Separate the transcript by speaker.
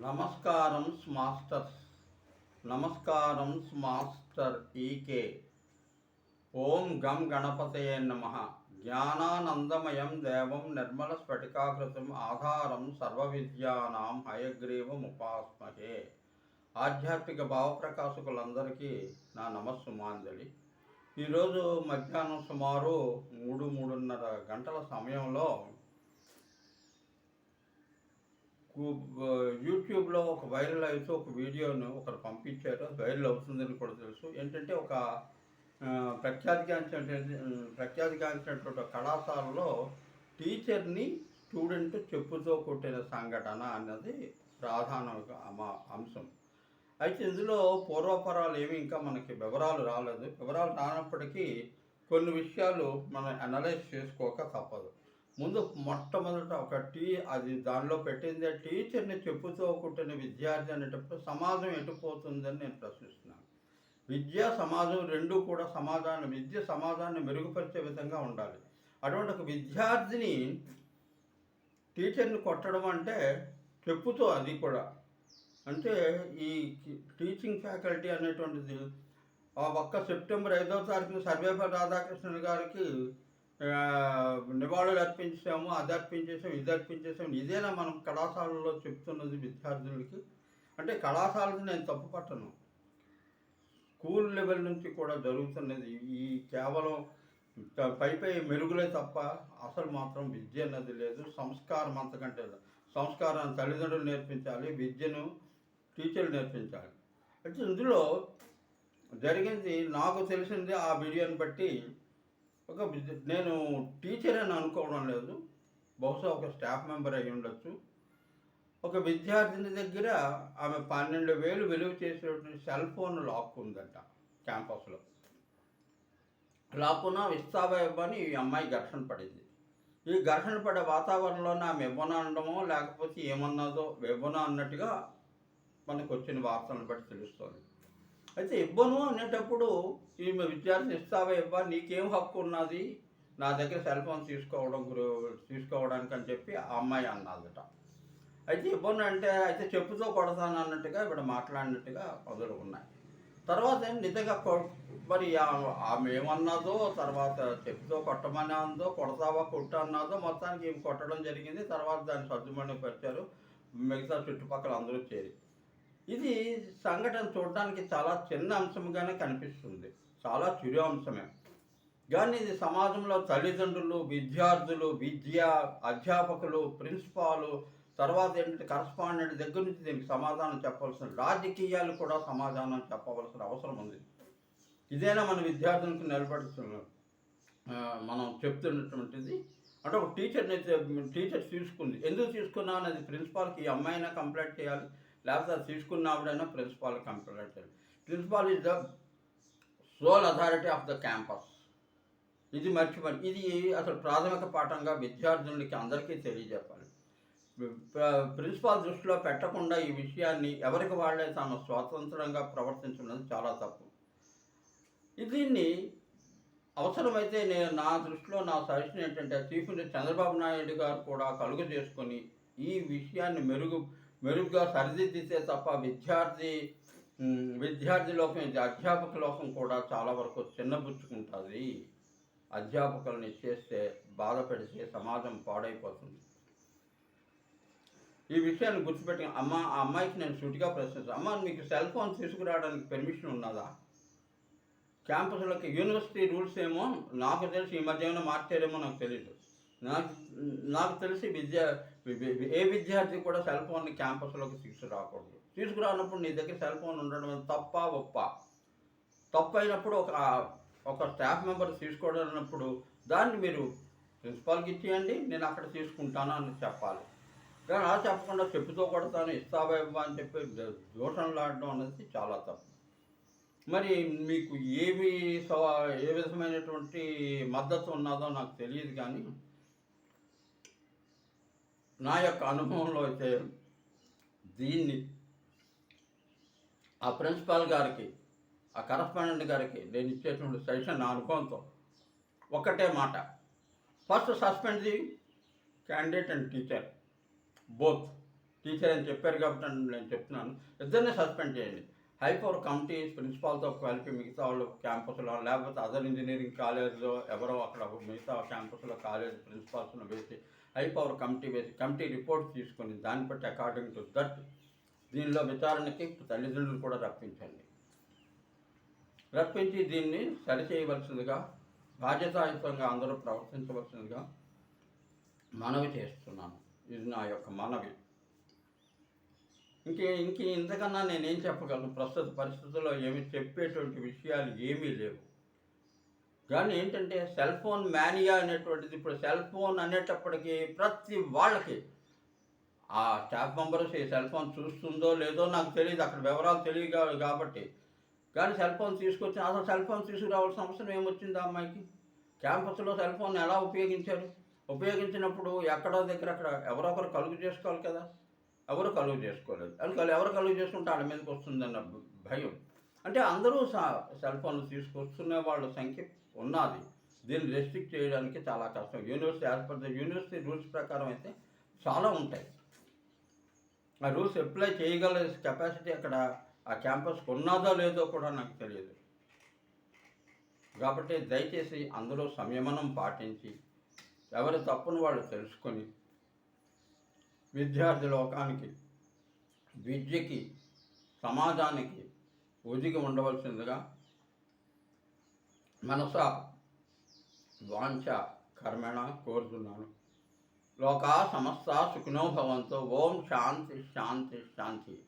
Speaker 1: నమస్కారం మాస్టర్స్. నమస్కారం మాస్టర్ ఈకే ఓం గం గణపతయే నమ. జ్ఞానానందమయం దేవం నిర్మల స్ఫటికాకృతం ఆధారం సర్వ విద్యానాం హయగ్రీవం ఉపాస్మహే ఆధ్యాత్మిక భావప్రకాశకులందరికీ నా నమస్సుమాంజలి. ఈరోజు మధ్యాహ్నం సుమారు మూడు మూడున్నర గంటల సమయంలో యూట్యూబ్లో ఒక వైరల్ అవుతూ ఒక వీడియోను ఒకరు పంపించారు. వైరల్ అవుతుందని కూడా తెలుసు. ఏంటంటే ఒక ఆ, ప్రఖ్యాతిగాంచినటువంటి ప్రఖ్యాతిగాంచినటువంటి కళాశాలలో టీచర్ని స్టూడెంట్ చెప్పుతో కొట్టిన సంఘటన అన్నది ప్రధాన అంశం. అయితే ఇందులో పూర్వపరాలు ఏమి ఇంకా మనకి వివరాలు రాలేదు. వివరాలు రానప్పటికీ కొన్ని విషయాలు మనం అనలైజ్ చేసుకోక తప్పదు. ముందు మొట్టమొదట ఒక టీ అది దానిలో పెట్టింది టీచర్ని చెప్పుతో కుట్టిన విద్యార్థి అనేటప్పుడు సమాజం ఎటుపోతుందని నేను ప్రశ్నిస్తున్నాను. విద్య సమాజం రెండు కూడా సమాజాన్ని విద్య సమాజాన్ని మెరుగుపరిచే విధంగా ఉండాలి. అటువంటి ఒక విద్యార్థిని టీచర్ని కొట్టడం అంటే చెప్పుతో అది కూడా. అంటే ఈ టీచింగ్ ఫ్యాకల్టీ అనేటువంటిది ఆ ఒక్క సెప్టెంబర్ ఐదో తారీఖున సర్వేపల్లి రాధాకృష్ణన్ గారికి నివాళులు అర్పించాము అది అర్పించేసాం ఇది అర్పించేసాం ఇదేనా మనం కళాశాలలో చెప్తున్నది విద్యార్థులకి? అంటే కళాశాలను నేను తప్పు పట్టను. స్కూల్ లెవెల్ నుంచి కూడా జరుగుతున్నది. ఈ కేవలం పై పై మెరుగులే తప్ప అసలు మాత్రం విద్య అన్నది లేదు. సంస్కారం అంతకంటే సంస్కారాన్ని తల్లిదండ్రులు నేర్పించాలి విద్యను టీచర్లు నేర్పించాలి. అయితే ఇందులో జరిగింది నాకు తెలిసింది ఆ వీడియోని బట్టి ఒక నేను టీచర్ అని అనుకోవడం లేదు. బహుశా ఒక స్టాఫ్ మెంబర్ అయి ఉండొచ్చు. ఒక విద్యార్థిని దగ్గర ఆమె పన్నెండు వేలు విలువ చేసేటువంటి సెల్ ఫోన్ లాక్కుందంట క్యాంపస్లో. లాక్కున్న ఇస్తావా ఇవ్వని ఈ అమ్మాయి ఘర్షణ పడింది. ఈ ఘర్షణ పడే వాతావరణంలోనే ఆమె ఇవ్వనా అనడమో లేకపోతే ఏమన్నదో ఇవ్వనా అన్నట్టుగా మనకు వచ్చిన వార్తలను బట్టి తెలుస్తుంది. అయితే ఇవ్వను అనేటప్పుడు ఈమె విద్యార్థిని ఇస్తావా ఇవ్వా? నీకేం హక్కు ఉన్నది? నా దగ్గర సెల్ ఫోన్ తీసుకోవడం తీసుకోవడానికి అని చెప్పి ఆ అమ్మాయి అన్నదట. అయితే ఇవ్వను అంటే అయితే చెప్పుతో కొడతాను అన్నట్టుగా ఇప్పుడు మాట్లాడినట్టుగా పదులు ఉన్నాయి. తర్వాత నిజంగా కొ- మరి ఆ- ఆమె ఏమన్నదో తర్వాత చెప్పుతో కొట్టమని అందో కొడతావా కొట్ట అన్నదో మొత్తానికి ఏం కొట్టడం జరిగింది. తర్వాత దాన్ని సర్దుమణి పరిచారు మిగతా చుట్టుపక్కల అందరూ చేరి ఇది సంఘటన చూడడానికి చాలా చిన్న అంశంగానే కనిపిస్తుంది. చాలా చిరు అంశమే కానీ ఇది సమాజంలో తల్లిదండ్రులు విద్యార్థులు విద్య అధ్యాపకులు ప్రిన్సిపాలు తర్వాత ఏంటంటే కరస్పాండెంట్ దగ్గర నుంచి దీనికి సమాధానం చెప్పవలసిన రాజకీయాలు కూడా సమాధానం చెప్పవలసిన అవసరం ఉంది. ఇదేనా మన విద్యార్థులకు నిలబడుతున్న మనం చెప్తున్నటువంటిది? అంటే ఒక టీచర్ని టీచర్ తీసుకుంది. ఎందుకు తీసుకున్నా? అనేది ప్రిన్సిపాల్కి ఈ అమ్మాయినా కంప్లైంట్ చేయాలి. లేకపోతే అది తీసుకున్న principal computer principal is the sole authority of the campus. ఇది మర్చిపోయి ఇది అసలు ప్రాథమిక పాఠంగా విద్యార్థులకి అందరికీ తెలియజెప్పాలి. ప్రిన్సిపాల్ దృష్టిలో పెట్టకుండా ఈ విషయాన్ని ఎవరికి వాళ్ళే తాను స్వాతంత్రంగా ప్రవర్తించడం చాలా తప్పు. దీన్ని అవసరమైతే నేను నా దృష్టిలో నా సజెషన్ ఏంటంటే చీఫ్ మినిస్టర్ చంద్రబాబు నాయుడు గారు కూడా కలుగు చేసుకొని ఈ విషయాన్ని మెరుగు మెరుగ్గా సరిదిద్దితే తప్ప విద్యార్థి విద్యార్థి లోకం ఇది అధ్యాపక లోకం కూడా చాలా వరకు చిన్నబుచ్చుకుంటుంది అధ్యాపకుల్ని చేస్తే బాధ పెడితే సమాజం పాడైపోతుంది. ఈ విషయాన్ని గుర్తుపెట్టి అమ్మ ఆ అమ్మాయికి నేను సూటిగా ప్రశ్నిస్తాను. అమ్మ మీకు సెల్ ఫోన్ తీసుకురావడానికి పర్మిషన్ ఉన్నదా? క్యాంపస్లోకి యూనివర్సిటీ రూల్స్ ఏమో నాకు తెలిసి ఈ మధ్య ఏమైనా మార్చారేమో నాకు తెలియదు నాకు నాకు తెలిసి విద్య ఏ విద్యార్థి కూడా సెల్ ఫోన్ క్యాంపస్లోకి తీసుకురాకూడదు. తీసుకురానప్పుడు నీ దగ్గర సెల్ ఫోన్ ఉండడం తప్ప ఒప్ప. తప్పు అయినప్పుడు ఒక ఒక స్టాఫ్ మెంబర్ తీసుకోవడం అన్నప్పుడు దాన్ని మీరు ప్రిన్సిపాల్కి ఇచ్చేయండి నేను అక్కడ తీసుకుంటాను అని చెప్పాలి. కానీ అలా చెప్పకుండా చెప్పుతో కొడతాను ఇస్తావా అని చెప్పి దోషణలు ఆడడం అనేది చాలా తప్పు. మరి మీకు ఏమి సవా- ఏ విధమైనటువంటి మద్దతు ఉన్నదో నాకు తెలియదు కానీ నా యొక్క అనుభవంలో అయితే దీన్ని ఆ ప్రిన్సిపాల్ గారికి ఆ కరస్పాండెంట్ గారికి నేను ఇచ్చేటువంటి సజెషన్ నా అనుభవంతో ఒక్కటే మాట. First suspend the candidate and teacher. Both. Teacher అని చెప్పారు కాబట్టి నేను- చెప్తున్నాను. ఇద్దరిని సస్పెండ్ చేయండి. హై పవర్ కమిటీ ప్రిన్సిపాల్తో కలిపి మిగతా వాళ్ళు క్యాంపస్లో లేకపోతే అదర్ ఇంజనీరింగ్ కాలేజ్లో ఎవరో అక్కడ మిగతా క్యాంపస్లో కాలేజ్ ప్రిన్సిపాల్స్ను వేసి హై పవర్ కమిటీ వేసి కమిటీ రిపోర్ట్ తీసుకొని దాన్ని బట్టి అకార్డింగ్ టు దట్ దీనిలో విచారణకి తల్లిదండ్రులు కూడా రప్పించండి. రప్పించి దీన్ని సరిచేయవలసిందిగా బాధ్యతాయుతంగా అందరూ ప్రవర్తించవలసిందిగా మనవి చేస్తున్నాను. ఇది నా యొక్క మనవి. ఇంకే ఇంక ఇంతకన్నా నేనేం చెప్పగలను? ప్రస్తుత పరిస్థితుల్లో ఏమి చెప్పేటువంటి విషయాలు ఏమీ లేవు. కానీ ఏంటంటే సెల్ ఫోన్ మేనియా అనేటువంటిది ఇప్పుడు సెల్ ఫోన్ అనేటప్పటికీ ప్రతి వాళ్ళకి ఆ స్టాఫ్ మెంబర్స్ ఈ సెల్ ఫోన్ చూస్తుందో లేదో నాకు తెలియదు అక్కడ వివరాలు తెలియదు కాబట్టి. కానీ సెల్ ఫోన్ తీసుకొచ్చి అసలు సెల్ ఫోన్ తీసుకురావాల్సిన అవసరం ఏమొచ్చింది ఆ అమ్మాయికి? క్యాంపస్లో సెల్ ఫోన్ ఎలా ఉపయోగించారు? ఉపయోగించినప్పుడు ఎక్కడో దగ్గర అక్కడ ఎవరో ఒకరు కలుగు చేసుకోవాలి కదా? ఎవరు కలుగు చేసుకోలేదు. అందుకని ఎవరు కలుగు చేసుకుంటే వాళ్ళ మీదకి వస్తుందన్న భయం. అంటే అందరూ స- సెల్ ఫోన్లు తీసుకొస్తున్న వాళ్ళ సంఖ్య ఉన్నది. దీన్ని రెస్ట్రిక్ట్ చేయడానికి చాలా కష్టం. University as per the university rules ప్రకారం అయితే చాలా ఉంటాయి. ఆ రూల్స్ అప్లై చేయగల కెపాసిటీ అక్కడ ఆ క్యాంపస్కి ఉన్నదో లేదో కూడా నాకు తెలియదు. కాబట్టి దయచేసి అందులో సంయమనం పాటించి ఎవరి తప్పును వాళ్ళు తెలుసుకొని విద్యార్థి లోకానికి విద్యకి సమాజానికి ఒదిగి ఉండవలసిందిగా మనస వాంఛ కర్మణ కోరుతున్నాను. లోకా సమస్త సుఖినో భవంతో. ఓం శాంతి శాంతి శాంతి.